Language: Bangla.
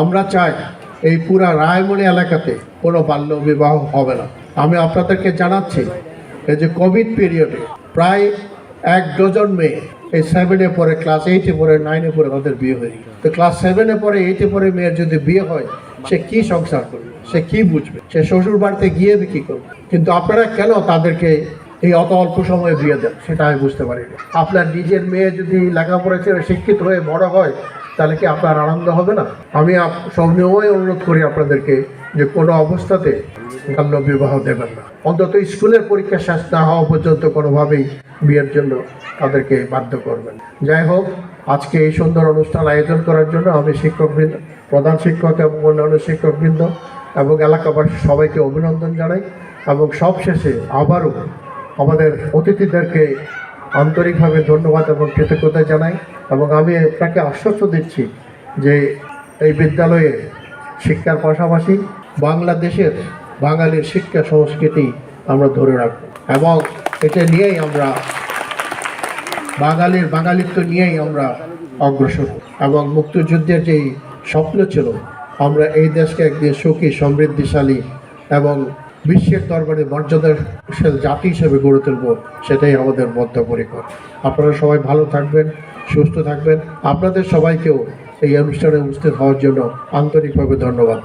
আমরা চাই এই পুরা রায়মণি এলাকাতে কোনো বাল্য বিবাহ হবে না। আমি আপনাদেরকে জানাচ্ছি, এই যে কোভিড পিরিয়ডে প্রায় এক ডজন মেয়ে এই সেভেনে পরে ক্লাস এইটে পরে নাইনে পরে তাদের বিয়ে হয়ে গেল তো ক্লাস সেভেনে পরে এইটে পরে মেয়ের যদি বিয়ে হয়, সে কি সংসার করবে? সে কি বুঝবে? সে শ্বশুর বাড়িতে গিয়ে কি করবে? কিন্তু আপনারা কেন তাদেরকে এই অত অল্প সময়ে বিয়ে দেন? সেটা আমি বুঝতে পারি না আপনার নিজের মেয়ে যদি লেখাপড়া শিক্ষিত হয়ে বড় হয় তাহলে কি আপনার আনন্দ হবে না? আমি সবসময় অনুরোধ করি আপনাদেরকে যে কোনো অবস্থাতে বাল্য বিবাহ দেবেন না। অন্তত স্কুলের পরীক্ষা শেষ না হওয়া পর্যন্ত কোনোভাবেই বিয়ের জন্য তাদেরকে বাধ্য করবেন। যাই হোক, আজকে এই সুন্দর অনুষ্ঠান আয়োজন করার জন্য আমি শিক্ষকবৃন্দ, প্রধান শিক্ষক এবং অন্যান্য শিক্ষকবৃন্দ এবং এলাকাবাসী সবাইকে অভিনন্দন জানাই এবং সবশেষে আবারও আমাদের অতিথিদেরকে আন্তরিকভাবে ধন্যবাদ এবং কৃতজ্ঞতা জানাই এবং আমি আপনাকে আশ্বস্ত দিচ্ছি যে এই বিদ্যালয়ে শিক্ষার পাশাপাশি বাংলাদেশের বাঙালির শিক্ষা সংস্কৃতি আমরা ধরে রাখব এবং এটা নিয়েই আমরা বাঙালির বাঙালিত্ব নিয়েই আমরা অগ্রসর এবং মুক্তিযুদ্ধের যেই স্বপ্ন ছিল, আমরা এই দেশকে একদিন সুখী, সমৃদ্ধিশালী এবং বিশ্বের দরবারে মর্যাদাশীল জাতি হিসেবে গড়ে তুলব, সেটাই আমাদের বদ্ধপরিকর আপনারা সবাই ভালো থাকবেন, সুস্থ থাকবেন। আপনাদের সবাইকেও এই অনুষ্ঠানে উপস্থিত হওয়ার জন্য আন্তরিকভাবে ধন্যবাদ।